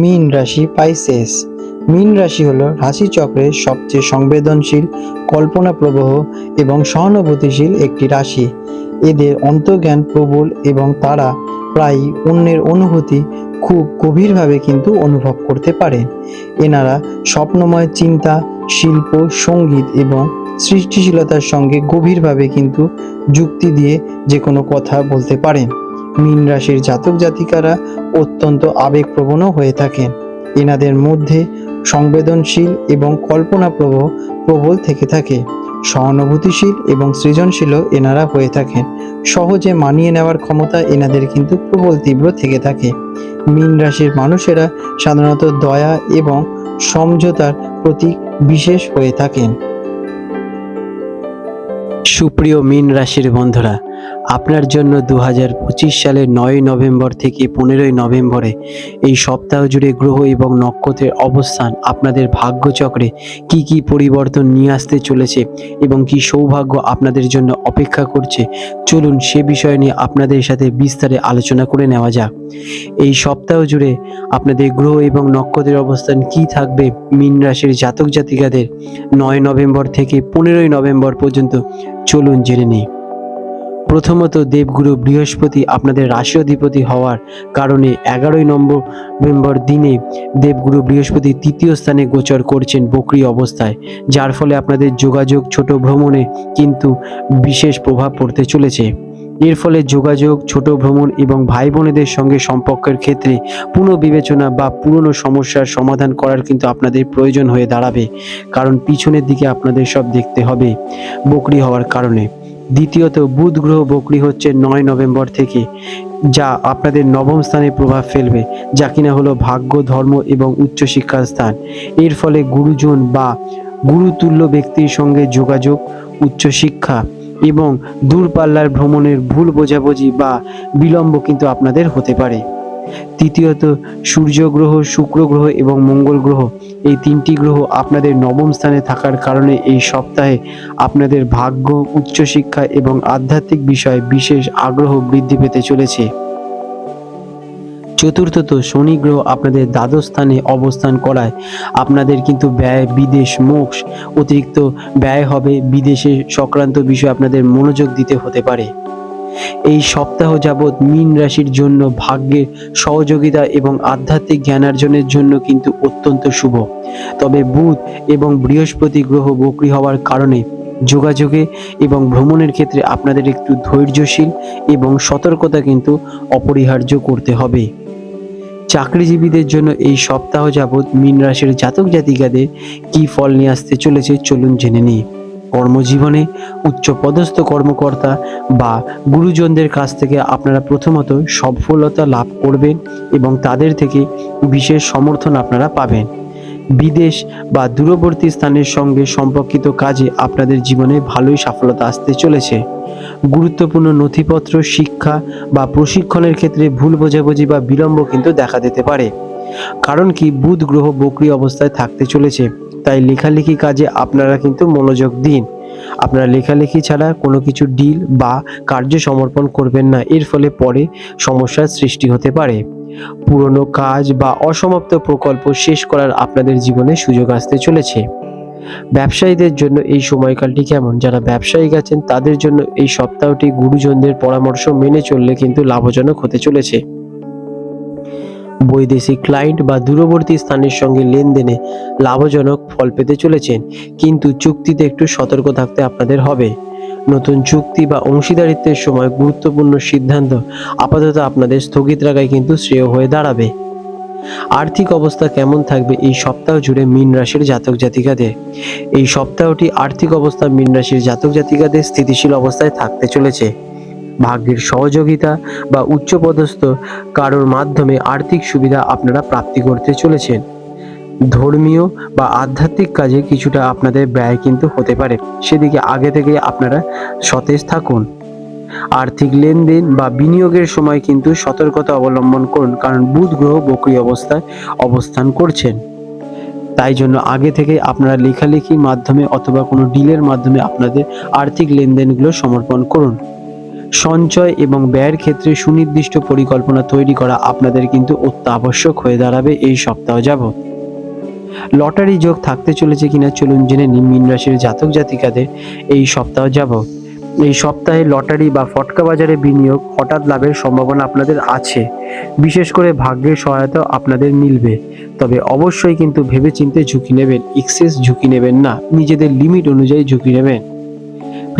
মীন রাশি পাইসেস মীন রাশি হলো রাশিচক্রের সবচেয়ে সংবেদনশীল কল্পনা প্রবহ এবং সহানুভূতিশীল একটি রাশি। এদের অন্তর্জ্ঞান প্রবল এবং তারা প্রায়ই অন্যের অনুভূতি খুব গভীরভাবে কিন্তু অনুভব করতে পারেন এনারা স্বপ্নময় চিন্তা, শিল্প, সংগীত এবং সৃষ্টিশীলতার সঙ্গে গভীরভাবে কিন্তু যুক্তি দিয়ে যে কোনো কথা বলতে পারেন। মীন রাশির জাতক জাতিকারা অত্যন্ত আবেগপ্রবণও হয়ে থাকেন। এনাদের মধ্যে সংবেদনশীল এবং কল্পনাপ্রবহ প্রবল থেকে থাকে। সহানুভূতিশীল এবং সৃজনশীলও এনারা হয়ে থাকেন। সহজে মানিয়ে নেওয়ার ক্ষমতা এনাদের কিন্তু প্রবল, তীব্র থেকে থাকে। মীন রাশির মানুষেরা সাধারণত দয়া এবং সমঝোতার প্রতি বিশেষ হয়ে থাকেন। সুপ্রিয় মীন রাশির বন্ধুরা আপনার জন্য দু হাজার পঁচিশ সালের নয় নভেম্বর থেকে পনেরোই নভেম্বরে এই সপ্তাহ জুড়ে গ্রহ এবং নক্ষত্রের অবস্থান আপনাদের ভাগ্যচক্রে কি কি পরিবর্তন নিয়ে আসতে চলেছে এবং কি সৌভাগ্য আপনাদের জন্য অপেক্ষা করছে, চলুন সে বিষয় নিয়ে আপনাদের সাথে বিস্তারে আলোচনা করে নেওয়া যাক। এই সপ্তাহ জুড়ে আপনাদের গ্রহ এবং নক্ষত্রের অবস্থান কি থাকবে মীন রাশির জাতক জাতিকাদের নয় নভেম্বর থেকে পনেরোই নভেম্বর পর্যন্ত চলুন জেনে নিই। প্রথমত দেবগুরু বৃহস্পতি আপনাদের রাশি অধিপতি হওয়ার কারণে এগারোই নম্বর নভেম্বর দিনে দেবগুরু বৃহস্পতি তৃতীয় স্থানে গোচর করছেন বকরি অবস্থায়, যার ফলে আপনাদের যোগাযোগ ছোট ভ্রমণে কিন্তু বিশেষ প্রভাব পড়তে চলেছে। এর ফলে যোগাযোগ, ছোট ভ্রমণ এবং ভাই বোনেদের সঙ্গে সম্পর্কের ক্ষেত্রে পুনঃবিবেচনা বা পুরনো সমস্যার সমাধান করার কিন্তু আপনাদের প্রয়োজন হয়ে দাঁড়াবে, কারণ পিছনের দিকে আপনাদের সব দেখতে হবে বকরি হওয়ার কারণে। দ্বিতীয়ত বুধ গ্রহ বকরি হচ্ছে নয় নভেম্বর থেকে, যা আপনাদের নবম স্থানে প্রভাব ফেলবে, যা কিনা হলো ভাগ্য, ধর্ম এবং উচ্চশিক্ষার স্থান। এর ফলে গুরুজন বা গুরুতুল্য ব্যক্তির সঙ্গে যোগাযোগ, উচ্চশিক্ষা এবং দূরপাল্লার ভ্রমণের ভুল বোঝাবুঝি বা বিলম্ব কিন্তু আপনাদের হতে পারে। তৃতীয়ত, সূর্য গ্রহ, শুক্র গ্রহ এবং মঙ্গল গ্রহ, এই তিনটি গ্রহ আপনাদের নবম স্থানে থাকার কারণে এই সপ্তাহে আপনাদের ভাগ্য, উচ্চশিক্ষা এবং আধ্যাত্মিক বিষয়ে বিশেষ আগ্রহ বৃদ্ধি পেতে চলেছে। চতুর্থত, শনি গ্রহ আপনাদের দ্বাদশ স্থানে অবস্থান করায়। আপনাদের কিন্তু ব্যয়, বিদেশ, মোক্ষ। অতিরিক্ত ব্যয় হবে বিদেশে সংক্রান্ত বিষয়ে আপনাদের মনোযোগ দিতে হতে পারে। এই সপ্তাহ যাবৎ মীন রাশির জন্য ভাগ্যের সহযোগিতা এবং আধ্যাত্মিক জ্ঞানার্জনের জন্য কিন্তু অত্যন্ত শুভ। তবে বুধ এবং বৃহস্পতি গ্রহ বকরি হওয়ার কারণে যোগাযোগে এবং ভ্রমণের ক্ষেত্রে আপনাদের একটু ধৈর্যশীল এবং সতর্কতা কিন্তু অপরিহার্য করতে হবে। চাকরিজীবীদের জন্য এই সপ্তাহ যাবৎ মীন রাশির জাতক জাতিকাদের কী ফল নিয়ে আসতে চলেছে চলুন জেনে নিই। কর্মজীবনে উচ্চপদস্থ কর্মকর্তা বা গুরুজনদের কাছ থেকে আপনারা প্রথমত সফলতা লাভ করবেন এবং তাদের থেকে বিশেষ সমর্থন আপনারা পাবেন। বিদেশ বা দূরবর্তী স্থানের সঙ্গে সম্পর্কিত কাজে আপনাদের জীবনে ভালোই সফলতা আসতে চলেছে। গুরুত্বপূর্ণ নথিপত্র, শিক্ষা বা প্রশিক্ষণের ক্ষেত্রে ভুল বোঝাবুঝি বা বিলম্ব কিন্তু দেখা দিতে পারে। কারণ কি বুধ গ্রহ বকরি অবস্থায় থাকতে চলেছে, তাই লেখালেখি কাজে আপনারা কিন্তু মনোযোগ দিন। আপনারা লেখালেখি ছাড়া কোনো কিছু ডিল বা কার্য সমর্পণ করবেন না, এর ফলে পরে সমস্যার সৃষ্টি হতে পারে। পুরনো কাজ বা অসমাপ্ত প্রকল্প শেষ করার আপনাদের জীবনে সুযোগ আসতে চলেছে। ব্যবসায়ীদের জন্য এই সময়কালটি কেমন? যারা ব্যবসায়ী আছেন, তাদের জন্য এই সপ্তাহটি গুরুজনদের পরামর্শ মেনে চললে কিন্তু লাভজনক হতে চলেছে। বৈদেশিক ক্লায়েন্ট বা দূরবর্তী স্থানের সঙ্গে লেনদেনে লাভজনক ফল পেতে চলেছেন, কিন্তু চুক্তিতে একটু সতর্ক থাকতে আপনাদের হবে। নতুন চুক্তি বা অংশীদারিত্বের সময় গুরুত্বপূর্ণ সিদ্ধান্ত আপাতত আপনাদের স্থগিত রাখাই কিন্তু শ্রেয় হয়ে দাঁড়াবে। আর্থিক অবস্থা কেমন থাকবে এই সপ্তাহ জুড়ে মীন রাশির জাতক জাতিকাদের? এই সপ্তাহটি আর্থিক অবস্থা মীন রাশির জাতক জাতিকাদের স্থিতিশীল অবস্থায় থাকতে চলেছে। ভাগ্যের সহযোগিতা বা উচ্চপদস্থ কারোর মাধ্যমে আর্থিক সুবিধা আপনারা প্রাপ্তি করতে চলেছেন। ধর্মীয় বা আধ্যাত্মিক কাজে কিছুটা আপনাদের ব্যয় কিন্তু হতে পারে। সেদিকে আগে থেকে আপনারা সতেজ থাকুন। আর্থিক লেনদেন বা বিনিয়োগের সময় কিন্তু সতর্কতা অবলম্বন করুন, কারণ বুধ গ্রহ বকরি অবস্থায় অবস্থান করছেন। তাই জন্য আগে থেকে আপনারা লেখালেখির মাধ্যমে অথবা কোনো ডিলের মাধ্যমে আপনাদের আর্থিক লেনদেনগুলো সমর্পণ করুন। সঞ্চয় এবং ব্যয়ের ক্ষেত্রে সুনির্দিষ্ট পরিকল্পনা তৈরি করা আপনাদের কিন্তু অত্যাবশ্যক হয়ে দাঁড়াবে এই সপ্তাহ যাবত লটারি যোগ থাকতে চলেছে কিনা চলুন জেনে নিন মীন রাশির জাতক জাতিকাদের এই সপ্তাহ যাবত এই সপ্তাহে লটারি বা ফটকা বাজারে বিনিয়োগ হঠাৎ লাভের সম্ভাবনা আপনাদের আছে। বিশেষ করে ভাগ্যের সহায়তা আপনাদের মিলবে। তবে অবশ্যই কিন্তু ভেবেচিন্তে ঝুঁকি নেবেন এক্সেস ঝুঁকি নেবেন না। নিজেদের লিমিট অনুযায়ী ঝুঁকি নেবেন।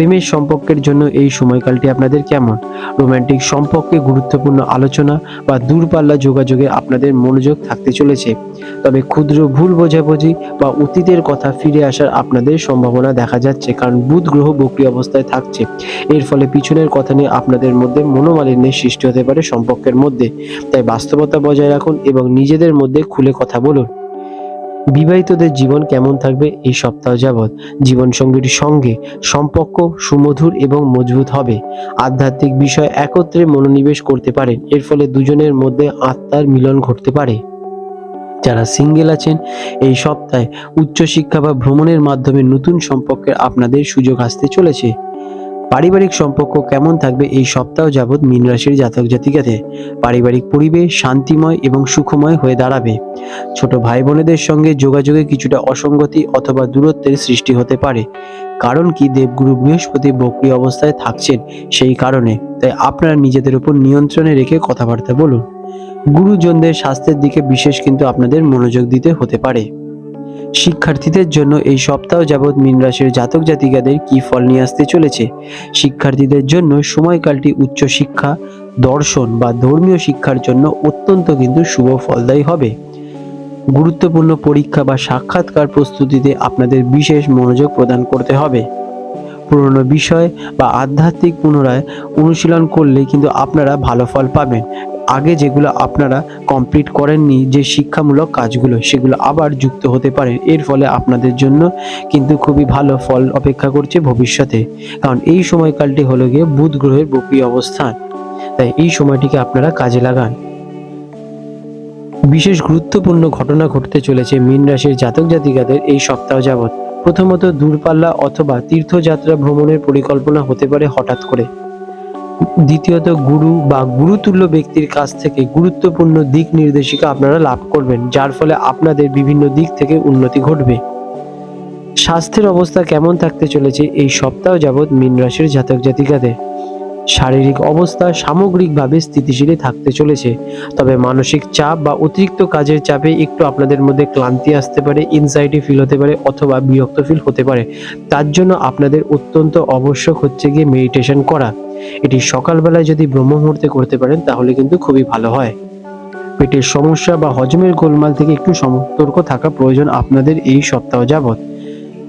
প্রেমের সম্পর্কের জন্য এই সময়কালটি আপনাদের কেমন? রোম্যান্টিক সম্পর্কে গুরুত্বপূর্ণ আলোচনা বা দূরপাল্লা যোগাযোগে আপনাদের মনোযোগ থাকতে চলেছে। তবে ক্ষুদ্র ভুল বোঝাবুঝি বা অতীতের কথা ফিরে আসার আপনাদের সম্ভাবনা দেখা যাচ্ছে কারণ বুধ গ্রহ বক্রি অবস্থায় থাকছে। এর ফলে পিছনের কথা নিয়ে আপনাদের মধ্যে মনোমালিন্যের সৃষ্টি হতে পারে সম্পর্কের মধ্যে। তাই বাস্তবতা বজায় রাখুন এবং নিজেদের মধ্যে খুলে কথা বলুন। বিবাহিতদের জীবন কেমন থাকবে এই সপ্তাহ যাবৎ জীবনসঙ্গীর সঙ্গে সম্পর্ক সুমধুর এবং মজবুত হবে। আধ্যাত্মিক বিষয় একত্রে মনোনিবেশ করতে পারেন, এর ফলে দুজনের মধ্যে আত্মার মিলন ঘটতে পারে। যারা সিঙ্গেল আছেন, এই সপ্তাহে উচ্চশিক্ষা বা ভ্রমণের মাধ্যমে নতুন সম্পর্কের আপনাদের সুযোগ আসতে চলেছে। পারিবারিক সম্পর্ক কেমন থাকবে এই সপ্তাহ যাবৎ মীন রাশির জাতক জাতিকাতে পারিবারিক পরিবেশ শান্তিময় এবং সুখময় হয়ে দাঁড়াবে। ছোট ভাই বোনেদের সঙ্গে যোগাযোগে কিছুটা অসঙ্গতি অথবা দূরত্বের সৃষ্টি হতে পারে। কারণ কি? দেবগুরু বৃহস্পতি বক্রি অবস্থায় থাকছেন সেই কারণে। তাই আপনারা নিজেদের উপর নিয়ন্ত্রণে রেখে কথাবার্তা বলুন। গুরুজনদের স্বাস্থ্যের দিকে বিশেষ কিন্তু আপনাদের মনোযোগ দিতে হতে পারে। শিক্ষার্থীদের জন্য এই সপ্তাহ যাবৎ মীন রাশির জাতক জাতিকাদের কি ফল নিয়ে আসতে চলেছে? শিক্ষার্থীদের জন্য সময়কালটি উচ্চশিক্ষা দর্শন বা ধর্মীয় শিক্ষার জন্য অত্যন্ত কিন্তু শুভ ফলদায়ী হবে। গুরুত্বপূর্ণ পরীক্ষা বা সাক্ষাৎকার প্রস্তুতিতে আপনাদের বিশেষ মনোযোগ প্রদান করতে হবে। পুরনো বিষয় বা আধ্যাত্মিক পুনরায় অনুশীলন করলে কিন্তু আপনারা ভালো ফল পাবেন। আগে যেগুলো আপনারা কমপ্লিট করেননি, যে শিক্ষামূলক কাজগুলো, সেগুলো আবার যুক্ত হতে পারে। এর ফলে আপনাদের জন্য কিন্তু খুবই ভালো ফল অপেক্ষা করছে ভবিষ্যতে। কারণ এই সময়কালটি হলো গিয়ে বুধ গ্রহের বক্রী অবস্থান। তাই এই সময়টিকে আপনারা কাজে লাগান। বিশেষ গুরুত্বপূর্ণ ঘটনা ঘটতে চলেছে মীন রাশির জাতক জাতিকাদের এই সপ্তাহ যাবৎ। প্রথমত দূরপাল্লা অথবা তীর্থযাত্রা ভ্রমণের পরিকল্পনা হতে পারে হঠাৎ করে। দ্বিতীয়ত গুরু বা গুরুতুল্য ব্যক্তির কাছ থেকে গুরুত্বপূর্ণ দিক নির্দেশিকা আপনারা লাভ করবেন, যার ফলে আপনাদের বিভিন্ন দিক থেকে উন্নতি ঘটবে। স্বাস্থ্যের অবস্থা কেমন থাকতে চলেছে এই সপ্তাহ যাবৎ মীন রাশির জাতক জাতিকাদের। শারীরিক অবস্থা সামগ্রিকভাবে স্থিতিশীলই থাকতে চলেছে, তবে মানসিক চাপ বা অতিরিক্ত কাজের চাপে একটু আপনাদের মধ্যে ক্লান্তি আসতে পারে ইনজাইটি ফিল হতে পারে অথবা বিরক্ত ফিল হতে পারে। তার জন্য আপনাদের অত্যন্ত আবশ্যক হচ্ছে গিয়ে মেডিটেশন করা। এটি সকালবেলায় যদি ব্রহ্ম মুহূর্তে করতে পারেন, তাহলে কিন্তু খুবই ভালো হয়। পেটের সমস্যা বা হজমের গোলমাল থেকে একটু সতর্ক থাকা প্রয়োজন আপনাদের এই সপ্তাহ যাবত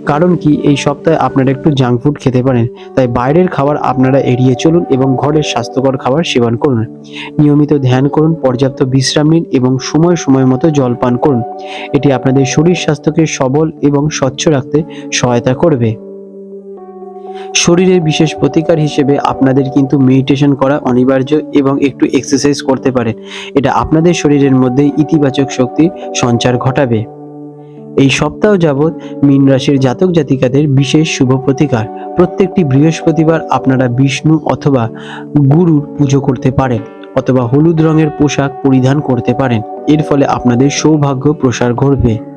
কারণ কি, এই সপ্তাহে আপনারা একটু জাঙ্ক ফুড খেতে পারেন, তাই বাইরের খাবার আপনারা এড়িয়ে চলুন এবং ঘরের স্বাস্থ্যকর খাবার সেবন করুন। নিয়মিত ধ্যান করুন, পর্যাপ্ত বিশ্রাম নিন এবং সময় সময় মতো জল পান করুন। এটি আপনাদের শরীর স্বাস্থ্যকে সবল এবং স্বচ্ছ রাখতে সহায়তা করবে। শরীরের বিশেষ প্রতিকার হিসেবে আপনাদের কিন্তু মেডিটেশন করা অনিবার্য এবং একটু এক্সারসাইজ করতে পারেন। এটা আপনাদের শরীরের মধ্যে ইতিবাচক শক্তির সঞ্চার ঘটাবে। এই সপ্তাহ যাবৎ মীন রাশির জাতক জাতিকাদের বিশেষ শুভ প্রতিকার। প্রত্যেকটি বৃহস্পতিবার আপনারা বিষ্ণু অথবা গুরুর পুজো করতে পারেন অথবা হলুদ রঙের পোশাক পরিধান করতে পারেন। এর ফলে আপনাদের সৌভাগ্য প্রসার ঘটবে।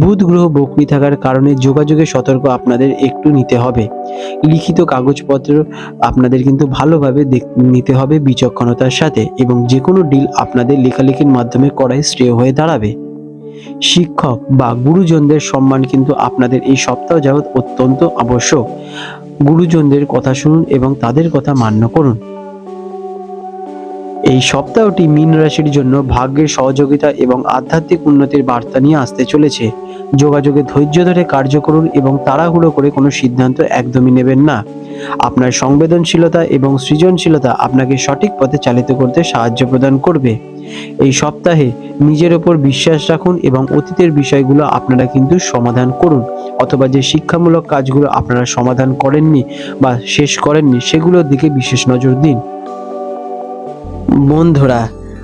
বুধ গ্রহ বকরি থাকার কারণে যোগাযোগে সতর্ক আপনাদের একটু নিতে হবে। লিখিত কাগজপত্র আপনাদের কিন্তু ভালোভাবে নিতে হবে বিচক্ষণতার সাথে এবং যে কোনো ডিল আপনাদের লেখালেখির মাধ্যমে করাই শ্রেয় হয়ে দাঁড়াবে। শিক্ষক বা গুরুজনদের সম্মান কিন্তু আপনাদের এই সপ্তাহ যাবৎ অত্যন্ত আবশ্যক। গুরুজনদের কথা শুনুন এবং তাদের কথা মান্য করুন। এই সপ্তাহটি মীন রাশির জন্য ভাগ্যের সহযোগিতা এবং আধ্যাত্মিক উন্নতির বার্তা নিয়ে আসতে চলেছে। যোগাযোগে ধৈর্য ধরে কার্য করুন এবং তাড়াহুড়ো করে কোনো সিদ্ধান্ত একদমই নেবেন না। আপনার সংবেদনশীলতা এবং সৃজনশীলতা আপনাকে সঠিক পথে চালিত করতে সাহায্য প্রদান করবে। এই সপ্তাহে নিজের ওপর বিশ্বাস রাখুন এবং অতীতের বিষয়গুলো আপনারা কিন্তু সমাধান করুন অথবা যে শিক্ষামূলক কাজগুলো আপনারা সমাধান করেননি বা শেষ করেননি সেগুলোর দিকে বিশেষ নজর দিন। বন্ধুরা